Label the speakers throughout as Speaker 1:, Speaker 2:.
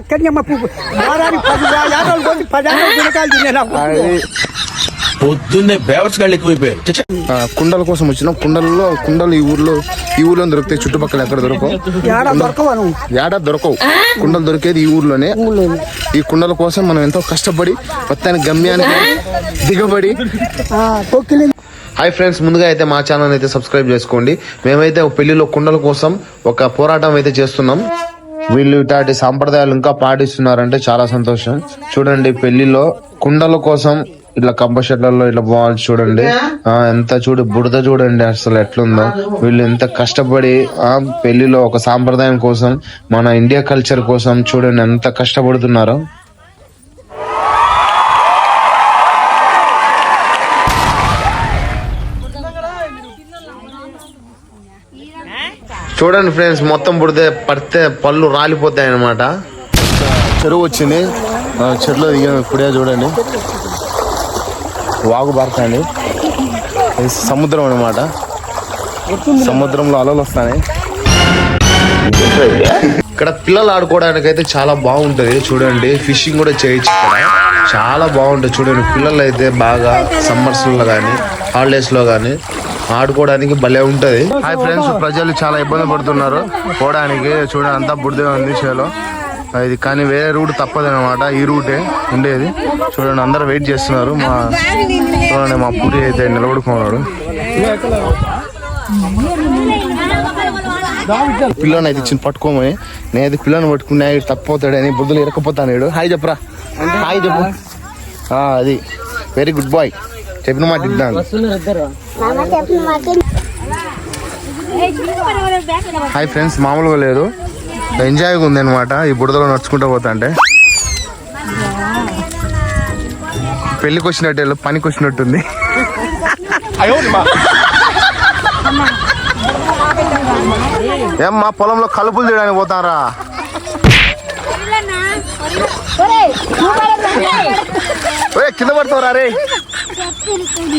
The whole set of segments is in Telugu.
Speaker 1: అక్కడిని మా పువ్వు వారానికి పది యాభై కొద్ది పది యాభై గుణకాలు తినే నాకు
Speaker 2: అది
Speaker 3: పొద్దున్నే బేవర్స్ గాళ్ళు ఎక్కువైపోయారు.
Speaker 2: కుండల కోసం వచ్చినాం. కుండలలో కుండలు ఈ ఊర్లో ఈ ఊర్లో దొరుకుతాయి చుట్టుపక్కల ఎక్కడ దొరకవు?
Speaker 1: ఏడా దొరకవు
Speaker 2: కుండలు దొరికేది ఈ ఊర్లోనే. ఈ కుండల కోసం మనం ఎంతో కష్టపడి మొత్తానికి గమ్యానికి దిగబడి హాయ్ ఫ్రెండ్స్ ముందుగా అయితే మా ఛానల్ అయితే సబ్స్క్రైబ్ చేసుకోండి. మేమైతే ఒక పెళ్ళిలో కుండల కోసం ఒక పోరాటం అయితే చేస్తున్నాం. వీళ్ళు ఇట్లాంటి సాంప్రదాయాలు ఇంకా పాటిస్తున్నారంటే చాలా సంతోషం. చూడండి పెళ్ళిలో కుండల కోసం ఇట్లా కంప షెట్లలో ఇట్లా బాగా చూడండి. ఆ ఎంత చూడు బుడద చూడండి అసలు ఎట్లుందో. వీళ్ళు ఎంత కష్టపడి ఆ పెళ్ళిలో ఒక సాంప్రదాయం కోసం మన ఇండియా కల్చర్ కోసం చూడండి ఎంత కష్టపడుతున్నారో. చూడండి ఫ్రెండ్స్ మొత్తం పుడితే పడితే పళ్ళు రాలిపోతాయి అనమాట చెరువు వచ్చింది. చెరువులో దిగాము ఇప్పుడే చూడండి. వాగు ఇది సముద్రం అనమాట సముద్రంలో అలలు వస్తాయి. ఇక్కడ పిల్లలు ఆడుకోవడానికి అయితే చాలా బాగుంటది. చూడండి ఫిషింగ్ కూడా చేయొచ్చు ఇక్కడ. చాలా బాగుంటది. చూడండి పిల్లలు అయితే బాగా సమ్మర్స్లో కానీ హాలిడేస్లో కానీ. ఆడుకోవడానికి భలే ఉంటది. హాయ్ ఫ్రెండ్స్ ప్రజలు చాలా ఇబ్బంది పడుతున్నారు. పోవడానికి చూడండి అంతా బుడిదే ఉంది చేలో. ఇది కానీ వేరే రూట్ తప్పదు అనమాట ఈ రూటే ఉండేది. చూడండి అందరు వెయిట్ చేస్తున్నారు. మా చూడండి మా పూరి అయితే నిలబడుకున్నాడు. పిల్లని అయితే చిన్న పట్టుకోమని. నేనైతే పిల్లని పట్టుకున్నా తప్పిపోతాడని బుద్ధులు ఇరకపోతాను హాయ్ చెప్పరా. హాయ్ చెప్పు. ఆ, అది. వెరీ గుడ్ బాయ్ చెప్పిన మాట ఇద్దాను హాయ్ ఫ్రెండ్స్ మామూలుగా లేదు. ఎంజాయ్గా ఉంది అనమాట ఈ బుడదలో నడుచుకుంటూ పోతా అంటే. పెళ్ళికి వచ్చినట్టు వెళ్ళు, పనికి వచ్చినట్టుంది. ఏం మా పొలంలో కలుపులు తీయడానికి పోతారా? కింద పడతావురా రే?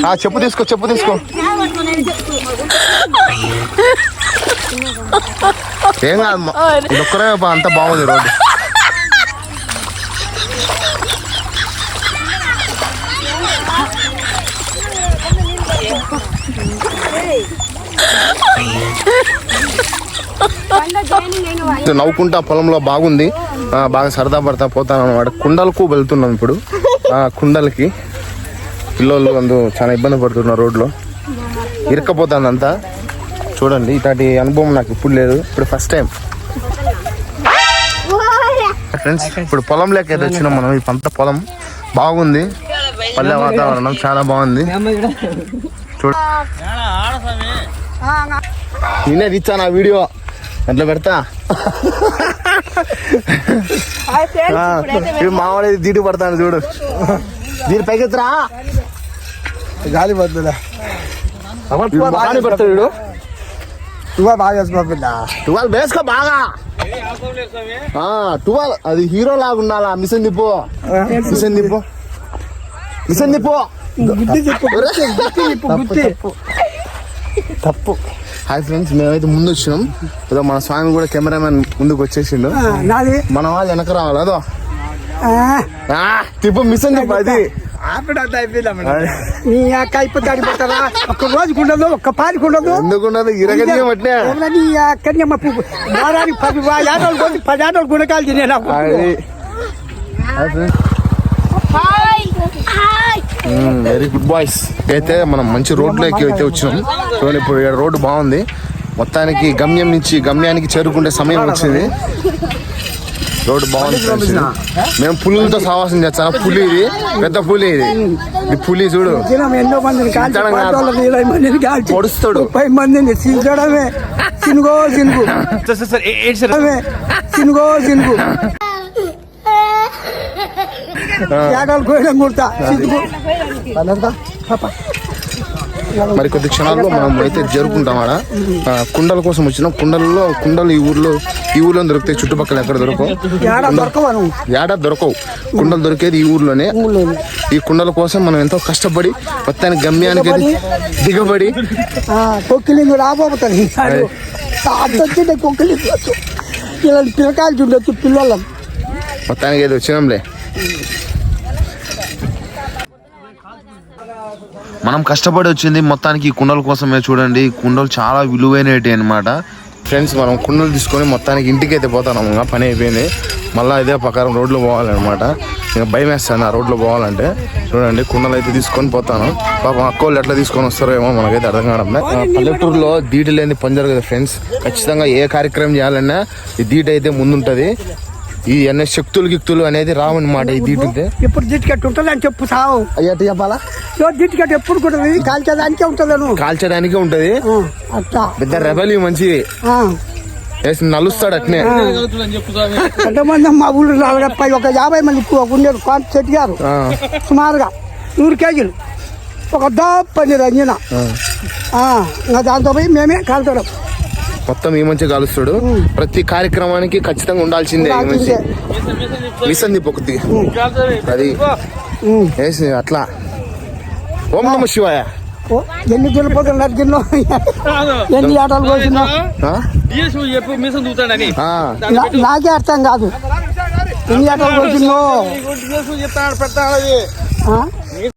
Speaker 2: ఆ చెప్పు తీసుకో చెప్పు తీసుకో. ఏం కాదు ఒక్కరే అంత బాగుంది రోడ్డు. నవ్వుకుంటా పొలంలో బాగుంది. బాగా సరదా పడతా పోతాను అనమాట కుండలకు వెళ్తున్నాం ఇప్పుడు. ఆ కుండలకి. పిల్లలు అందు చాలా ఇబ్బంది పడుతున్నారు రోడ్లో. ఇరక్కపోతాను అంతా చూడండి ఇట్లాంటి అనుభవం నాకు ఇప్పుడు లేదు. ఇప్పుడు ఫస్ట్ టైం ఫ్రెండ్స్ ఇప్పుడు పొలం లేక వచ్చినాం మనం ఈ పంట పొలం బాగుంది. పల్లె వాతావరణం చాలా బాగుంది. చూడ నేనే తీచ్చా నా వీడియో. ఎట్లా పెడతా. మావాడి దీటి పడతాను చూడు. దీని పైకెత్తరా?
Speaker 1: గాలి బద్దులా
Speaker 2: బాగానే పడతాడు వీడు
Speaker 1: నువ్వు బాగా వేసుకోకుండా
Speaker 2: టువాల్ వేసుకో బాగా టువాల్ అది హీరో లాగా ఉండాలా mission Dippu mission Dippu mission Dippu తప్పు హాయ్ ఫ్రెండ్స్ మేమైతే ముందు వచ్చినాం ఏదో మన స్వామి కూడా కెమెరామెన్ ముందుకు వచ్చేసిండు మన వాళ్ళు వెనక రావాలి అదో తిప్పు మిషన్ తిప్పు అది
Speaker 1: నీ అక్క అయిపోతే అడిపోతారా ఒక్క రోజుకు ఉండదు ఒక్క పారికి ఉండదు
Speaker 2: ఎందుకున్నది?
Speaker 1: ఏమన్నా నీ వారానికి పది యాభై కొద్ది పది యాభై గుణకాలు తినే నాకు
Speaker 2: వెరీ గుడ్ బాయ్స్ అయితే మనం మంచి రోడ్లోకి అయితే వచ్చినాం. చూడండి ఇప్పుడు ఇక్కడ రోడ్డు బాగుంది. మొత్తానికి గమ్యం నుంచి గమ్యానికి చేరుకునే సమయం వచ్చింది. రోడ్డు బాగుంది ఇది. మేము పులులతో సావాసం చేస్తాను పులి ఇది పెద్ద పులి ఇది. ఇది పులి చూడు.
Speaker 1: ఎన్నో మందిని
Speaker 2: పొడుస్తాడు.
Speaker 1: ముప్పై మందిని సినుగో సినుగు అవే సినుగో సినుగు ఏడాలు కోయడం కుడతా. పదంతా పాప.
Speaker 2: మరి కొద్ది క్షణాల్లో మనం అయితే జరుపుకుంటాం ఆడ కుండల కోసం వచ్చినాం. కుండలలో కుండలు ఈ ఊర్లో ఈ ఊర్లో దొరుకుతాయి. చుట్టుపక్కల ఎక్కడ దొరకవు?
Speaker 1: ఏడా దొరకవా
Speaker 2: కుండలు దొరికేది ఈ ఊర్లోనే. ఈ కుండల కోసం మనం ఎంతో కష్టపడి మొత్తానికి గమ్యానికి దిగబడి.
Speaker 1: పిల్లలు పిల్లకాయలు చూడొచ్చు పిల్లలం.
Speaker 2: మొత్తానికి ఏదో వచ్చినాంలే. మనం కష్టపడి వచ్చింది మొత్తానికి ఈ కుండల కోసమే చూడండి. కుండలు చాలా విలువైనవి అన్నమాట. ఫ్రెండ్స్ మనం కుండలు తీసుకొని మొత్తానికి ఇంటికి అయితే పోతాం పని అయిపోయింది. మళ్ళీ ఇదే ప్రకారం రోడ్లో పోవాలన్నమాట. ఇంకా భయం వేస్తాను ఆ రోడ్లో పోవాలంటే. చూడండి కుండలు అయితే తీసుకొని పోతాను. పాపం అక్కోళ్ళు ఎట్లా తీసుకొని వస్తారో ఏమో మనకైతే అర్థం కావడం పల్లెటూరులో దీటి లేని పని జరగదు ఫ్రెండ్స్ ఖచ్చితంగా ఏ కార్యక్రమం చేయాలన్నా ఈ దీట అయితే ముందుంటది. ఈ అన్ని శక్తులు గిక్తులు అనేది రావన్నమాట ఈ దీటి ఉంటే
Speaker 1: ఇప్పుడు దిట్టుకట్టు ఉంటుంది అని చెప్పు సావు.
Speaker 2: అయ్యా ఎట్ట చెప్పాలా?
Speaker 1: దిట్టుకట్టు ఎప్పుడు ఉంటుంది కాల్చేదానికే ఉంటుంది.
Speaker 2: కాల్చడానికి ఉంటది పెద్ద రెబల్ మంచి. వేసి నలుస్తాడు అట్నే.
Speaker 1: ఎంతమంది మా ఊళ్ళో ఒక యాభై మంది ఉండేది కాంత చెట్టు గారు. సుమారుగా నూరు కేజీలు. ఒక దప్పని రంజన
Speaker 2: ఆ.
Speaker 1: ఇంకా దాంతో పోయి మేమే కాల్చడం.
Speaker 2: మొత్తం ఈ మంచి కాలుస్తాడు ప్రతి కార్యక్రమానికి ఖచ్చితంగా ఉండాల్సిందే ఈ మంచి. మిసంది పొక్కుద్ది అది. వేసి అట్లా. ఓం నమ శివాయ.
Speaker 1: ఎన్ని దులిపోతులు నరికిన్నో ఎన్ని ఆటలు కోసినో
Speaker 2: ఆ?
Speaker 4: చెప్పు మీసం దూతాడని.
Speaker 2: ఆ,
Speaker 1: నా- నాకే అర్థం కాదు. ఎన్ని ఆటలు ఆ?